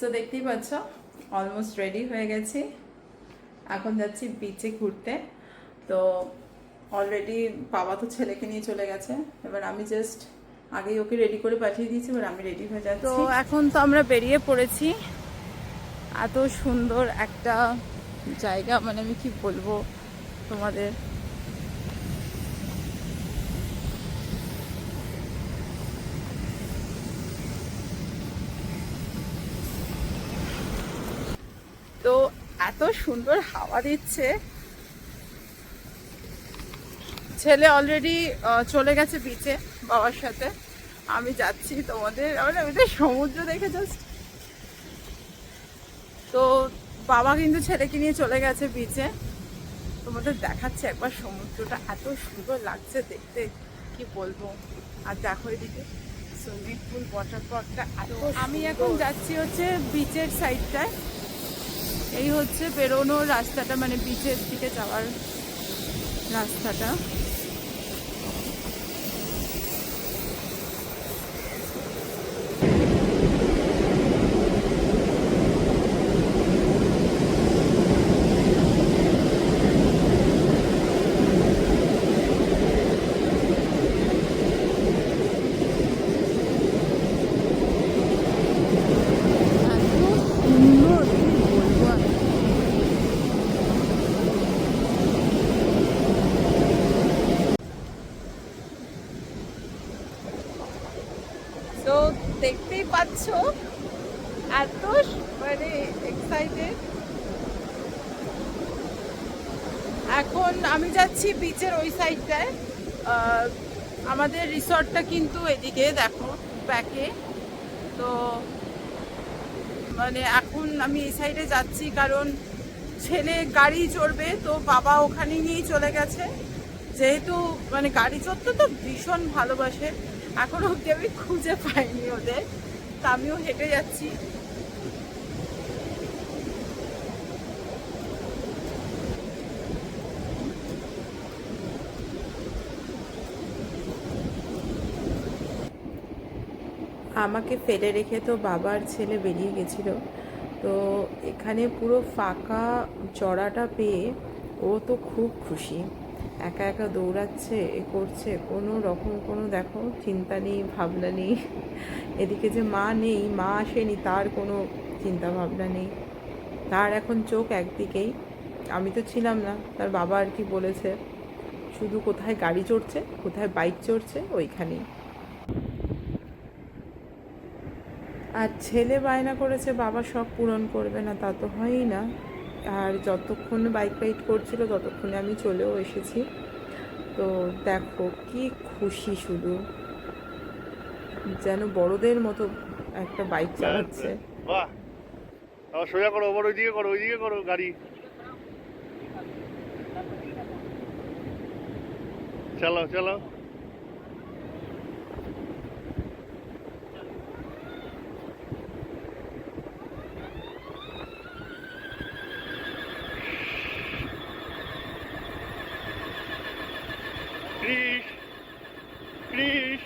So দেখতেই পাচ্ছ almost ready হয়ে গেছি। এখন যাচ্ছি বিচে ঘুরতে। তো অলরেডি বাবা তো ছেলেকে নিয়ে চলে গেছে। এবার আমি জাস্ট আগেই ওকে রেডি করে পাঠিয়ে দিয়েছি, এবার আমি রেডি হয়ে যাচ্ছি। তো, এখন তো আমরা বেরিয়ে পড়েছি। এত সুন্দর একটা জায়গা মানে আমি কি বলব তোমাদের? তো এত সুন্দর হাওয়া দিচ্ছে। ছেলে অলরেডি চলে গেছে বিচে বাবার সাথে। আমি যাচ্ছি তোমাদের আমি তো সমুদ্র দেখে জাস্ট তো বাবা কিন্তু ছেলেকে নিয়ে চলে গেছে বিচে তোমাদের দেখাচ্ছে একবার সমুদ্রটা এত সুন্দর লাগছে দেখতে। কি বলব? আর দেখো এদিকে সুইমিং পুল ওয়াটার পার্কটা আমি এখন যাচ্ছি হচ্ছে বিচের সাইডটায় এই হচ্ছে বেরোনোর রাস্তাটা মানে বিচের দিকে যাওয়ার রাস্তাটা এত সুন্দর কি বলব আর। তো দেখতেই পাচ্ছ। এত মানে এক্সাইটেড এখন আমি যাচ্ছি বিচের ওই সাইডটায় আমাদের রিসর্টটা কিন্তু এদিকে, দেখো ব্যাকে তো মানে এখন আমি এই সাইডে যাচ্ছি কারণ ছেলে গাড়ি চড়বে, তো বাবা ওখানে নিয়েই চলে গেছে। যেহেতু মানে গাড়ি চড়তে তো ভীষণ ভালোবাসে। এখন অব্দি আমি খুঁজে পাইনি ওদের। তা আমিও হেঁটে যাচ্ছি। আমাকে ফেলে রেখে তো বাবার ছেলে বেরিয়ে গেছিল। তো এখানে পুরো ফাঁকা চড়াটা পেয়ে ও তো খুব খুশি। একা একা দৌড়াচ্ছে, এ করছে, কোনো রকম কোনো দেখো চিন্তা নেই, ভাবনা নেই। এদিকে যে মা নেই, মা আসেনি, তার কোনো চিন্তা ভাবনা নেই। তার এখন চোখ একদিকেই। আমি তো ছিলাম না, তার বাবা আর কি বলেছে? শুধু কোথায় গাড়ি চড়ছে, কোথায় বাইক চড়ছে, ওইখানেই। আর ছেলে বায়না করেছে, বাবা সব পূরণ করবে না, তা তো হয়ই না। আর যতক্ষণ বাইক রাইড করছিল ততক্ষণে আমি চলেও এসেছি। তো দেখো কি খুশি শুধু। যেন বড়দের মতো একটা বাইক চালাচ্ছে। বাহ। আবার সোজা করো ওপর ওইদিকে করো ওইদিকে করো গাড়ি। চলো চলো কৃষ কৃষ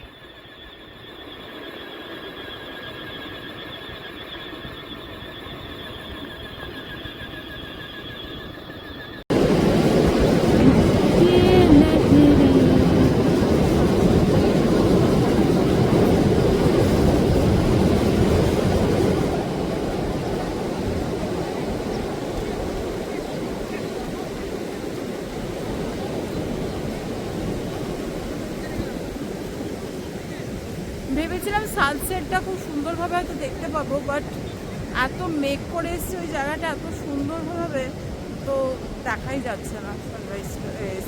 ভেবেছিলাম সানসেটটা খুব সুন্দরভাবে হয়তো দেখতে পাবো বাট এত মেঘ করে এসছে ওই জায়গাটা এত সুন্দরভাবে, তো দেখাই যাচ্ছে না সানরাইজ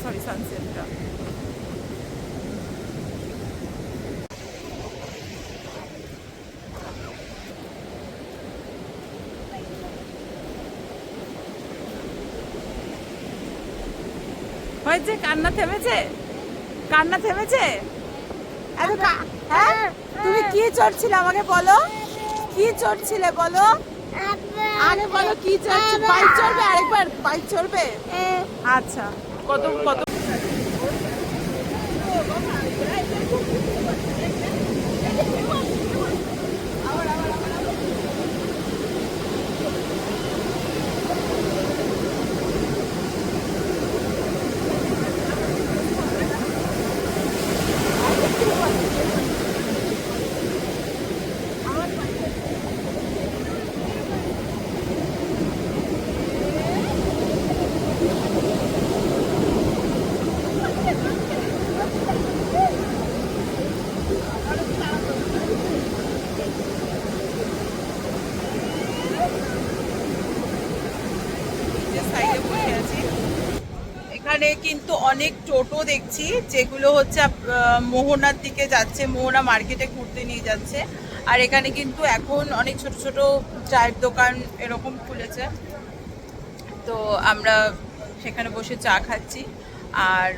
সরি সানসেটটা হয়েছে? কান্না থেমেছে? কান্না থেমেছে? হ্যাঁ? তুমি কি চড়ছিলে আমাকে বলো? কি চড়ছিলে বলো? আরে বলো কি চড়ছে? বাইক চড়বে আরেকবার? বাইক চড়বে? আচ্ছা। কত কত? এখানে কিন্তু অনেক টোটো দেখছি, যেগুলো হচ্ছে মোহনার দিকে যাচ্ছে, মোহনা মার্কেটে ঘুরতে নিয়ে যাচ্ছে। আর এখানে কিন্তু এখন অনেক ছোট ছোট চায়ের দোকান এরকম খুলেছে। তো আমরা সেখানে বসে চা খাচ্ছি। আর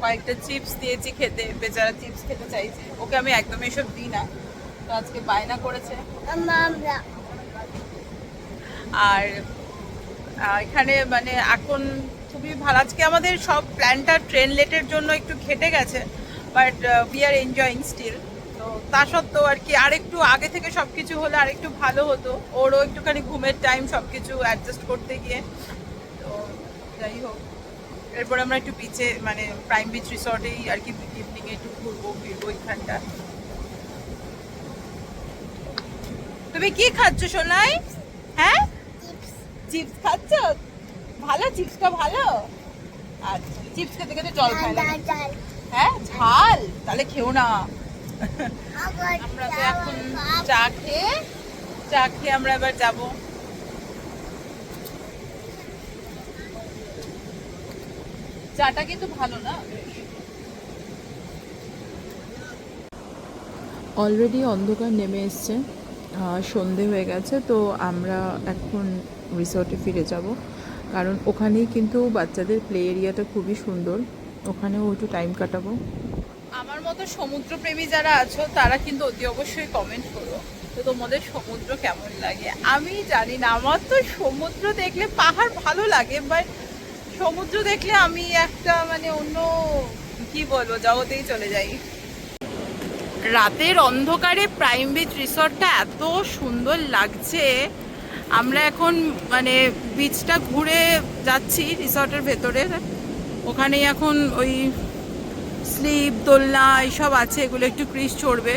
কয়েকটা চিপস দিয়েছি খেতে, বেচারা চিপস খেতে চাইছে। ওকে আমি একদম এসব দিই না। তো আজকে বায়না করেছে। আর এখানে মানে এখন খুবই ভালো। আজকে আমাদের সব প্ল্যানটা ট্রেন লেটের জন্য একটু খেটে গেছে but we are enjoying still তো তা সত্ত্বেও আর কি আরেকটু আগে থেকে সব কিছু হলে আরেকটু ভালো হতো। ওরও একটুখানি ঘুমের টাইম সব কিছু অ্যাডজাস্ট করতে গিয়ে। তো যাই হোক এরপর আমরা একটু বিচে মানে প্রাইম বিচ রিসর্টেই আর কি ইভিনিংয়ে একটু ঘুরবো ফিরবো এখানটা তুমি কি খাচ্ছ সোনাই? হ্যাঁ? চিপস খাচ্ছ? ভালো? চিপসটা ভালো? আচ্ছা চিপস খেতে খেতে জল খায় না হ্যাঁ ঝাল? তাহলে খেও না। আমরা তো এখন চা খেয়ে চা খেয়ে আমরা এবার যাব। চাটা কিন্তু ভালো না। অলরেডি অন্ধকার নেমে এসছে। আহ, সন্ধে হয়ে গেছে তো আমরা এখন রিসর্টে ফিরে যাব। কারণ ওখানেই কিন্তু বাচ্চাদের প্লে এরিয়াটা খুবই সুন্দর। ওখানেও একটু টাইম কাটাবো। আমার মতো সমুদ্রপ্রেমী যারা আছো, তারা কিন্তু অতি অবশ্যই কমেন্ট করো তো তোমাদের সমুদ্র কেমন লাগে। আমি জানি না, আমার তো সমুদ্র দেখলে পাহাড় ভালো লাগে বাট সমুদ্র দেখলে আমি একটা মানে অন্য কি বলব, জগতেই চলে যাই। রাতের অন্ধকারে প্রাইম বিচ রিসর্টটা এত সুন্দর লাগছে। আমরা এখন মানে বিচটা ঘুরে যাচ্ছি রিসর্টের ভেতরে। ওখানেই এখন ওই স্লিপ, দোলনা, এইসব আছে, এগুলো একটু ক্রিস চড়বে।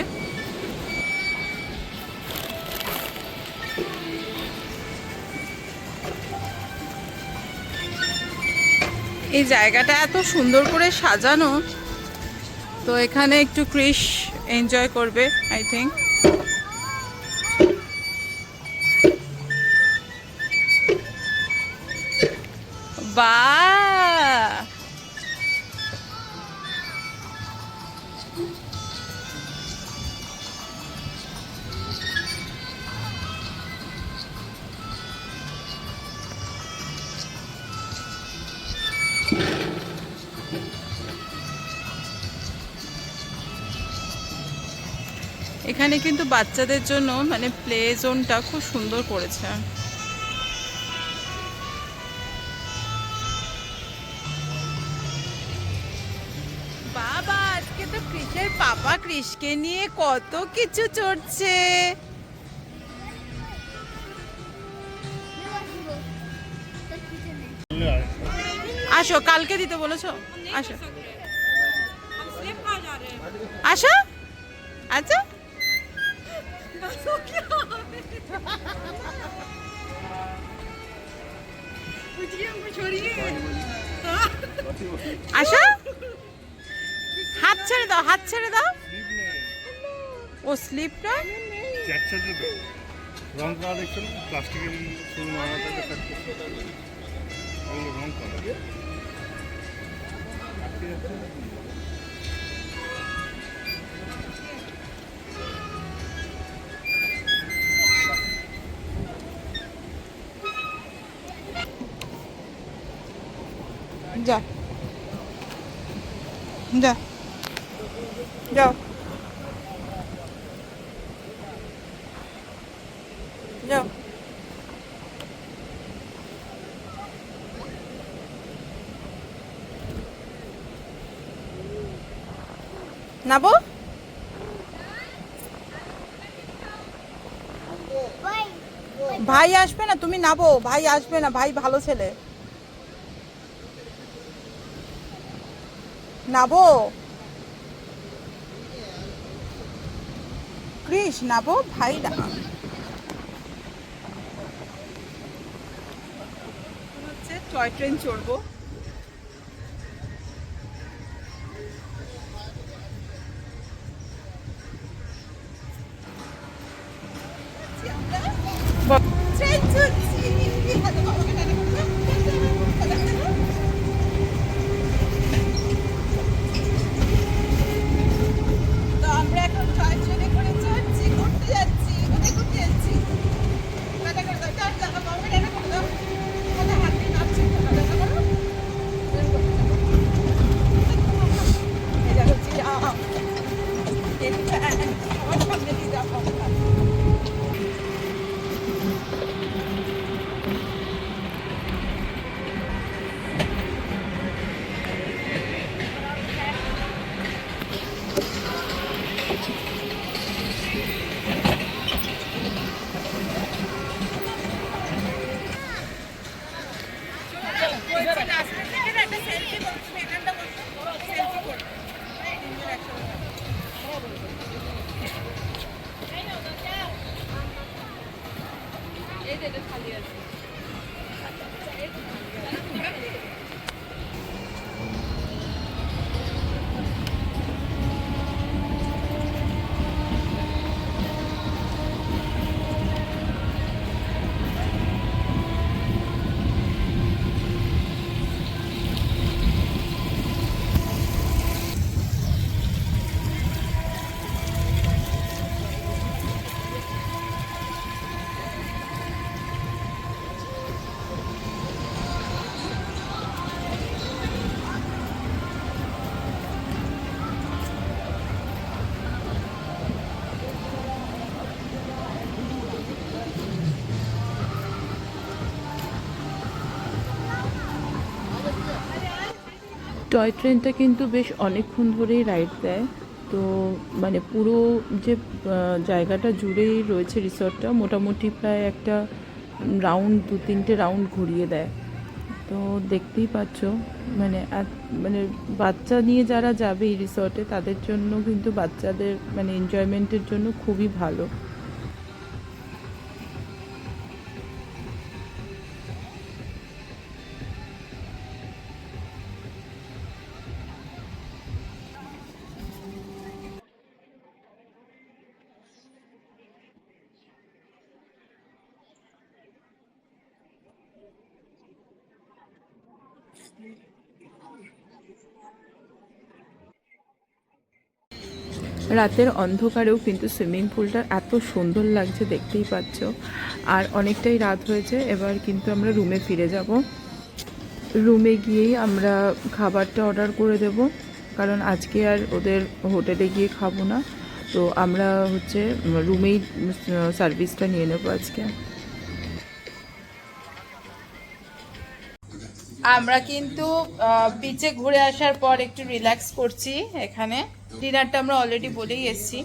এই জায়গাটা এত সুন্দর করে সাজানো, তো এখানে একটু ক্রিস এনজয় করবে আই থিঙ্ক বা। এখানে কিন্তু বাচ্চাদের জন্য মানে প্লে জোনটা খুব সুন্দর করেছে। পাপা নিয়ে কত কিছু চড়ছে। আসো, কালকে দিতে বলেছ? আসো। আসো। আচ্ছা আশা হাত ছেড়ে দাও, হাত ছেড়ে দাও। ও স্লিপটা একসাথে তো রং করা দেখছ না প্লাস্টিকের শুরু মামাটাকে ওগুলো রং করা আটকে যাচ্ছে না? যা যা যাও যাও। নাবো? ভাই আসবে না, তুমি নাবো। ভাই আসবে না, ভাই ভালো ছেলে। নাবো? কৃষ, নাবো? ভাই না। Toy train চড়বো। টয় ট্রেনটা কিন্তু বেশ অনেকক্ষণ ধরেই রাইড দেয়। তো মানে পুরো যে জায়গাটা জুড়েই রয়েছে রিসর্টটা মোটামুটি প্রায় একটা রাউন্ড দু তিনটে রাউন্ড ঘুরিয়ে দেয়। তো দেখতেই পাচ্ছ মানে মানে বাচ্চা নিয়ে যারা যাবে এই রিসর্টে তাদের জন্য কিন্তু বাচ্চাদের মানে এনজয়মেন্টের জন্য খুবই ভালো। রাতের অন্ধকারেও কিন্তু সুইমিং পুলটা এত সুন্দর লাগছে, দেখতেই পাচ্ছ। আর অনেকটাই রাত হয়েছে, এবার কিন্তু আমরা রুমে ফিরে যাব। রুমে গিয়েই আমরা খাবারটা অর্ডার করে দেব, কারণ আজকে আর ওদের হোটেলে গিয়ে খাব না। তো আমরা হচ্ছে রুমেই সার্ভিসটা নিয়ে নেব আজকে। আমরা কিন্তু বিচে ঘুরে আসার পর একটু রিল্যাক্স করছি এখানে। ডিনারটা আমরা অলরেডি বলেই এসেছি।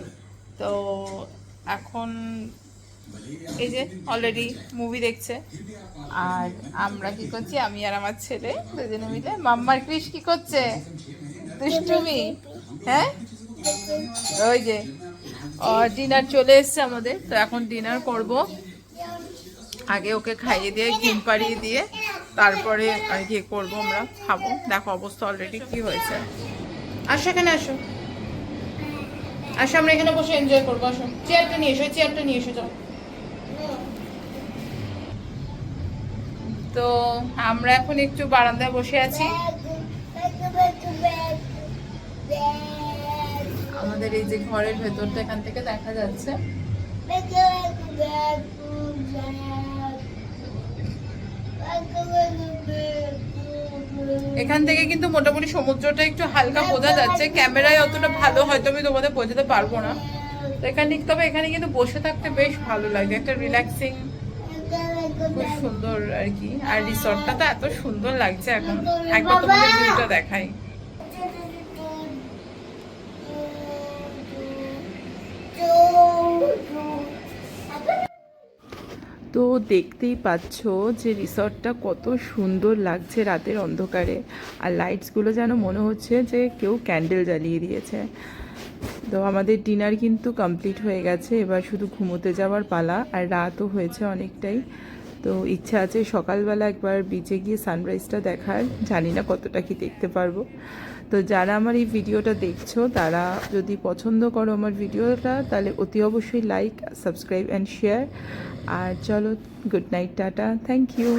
তো এখন এই যে অলরেডি মুভি দেখছে। আর আমরা কি করছি, আমি আর আমার ছেলে দুজনে মিলে মাম্মার ক্রিস কি করছে? দুষ্টুমি হ্যাঁ? ওই যে ডিনার চলে এসছে আমাদের। তো এখন ডিনার করব। আগে ওকে খাইয়ে দিয়ে, ঘুম পাড়িয়ে দিয়ে তারপরে আর কি করব আমরা, খাব। দেখো অবস্থা অলরেডি কি হয়েছে। আসো এখানে আসো। আসো, আমরা এখানে বসে এনজয় করব, আসো। চেয়ারটা নিয়ে এসো চেয়ারটা নিয়ে এসো, যাও। তো আমরা এখন একটু বারান্দায় বসে আছি। আমাদের এই যে ঘরের ভেতরটা এখান থেকে দেখা যাচ্ছে। এখান থেকে কিন্তু মোটামুটি সমুদ্রটা একটু হালকা বোঝা যাচ্ছে। ক্যামেরায় অতটা ভালো হয়তো আমি তোমাদের বোঝাতে পারব না। এখানে, তবে এখানে কিন্তু বসে থাকতে বেশ ভালো লাগে। একটা রিল্যাক্সিং খুব সুন্দর আর কি। আর রিসর্টটা তো এত সুন্দর লাগছে এখন। একবার তোমাদের দেখাই। তো দেখতেই পাচ্ছ যে রিসর্টটা কত সুন্দর লাগছে রাতের অন্ধকারে। আর লাইটসগুলো যেন মনে হচ্ছে যে কেউ ক্যান্ডেল জ্বালিয়ে দিয়েছে। তো আমাদের ডিনার কিন্তু কমপ্লিট হয়ে গেছে, এবার শুধু ঘুমোতে যাওয়ার পালা, আর রাতও হয়েছে অনেকটাই। তো ইচ্ছা আছে সকালবেলা একবার বিচে গিয়ে সানরাইজটা দেখার, জানি না কতটা কি দেখতে পারব। তো যারা আমার এই ভিডিওটা দেখছ, তারা যদি পছন্দ করো আমার ভিডিওটা, তাহলে অতি অবশ্যই লাইক সাবস্ক্রাইব অ্যান্ড শেয়ার আর চলো good night tata. Thank you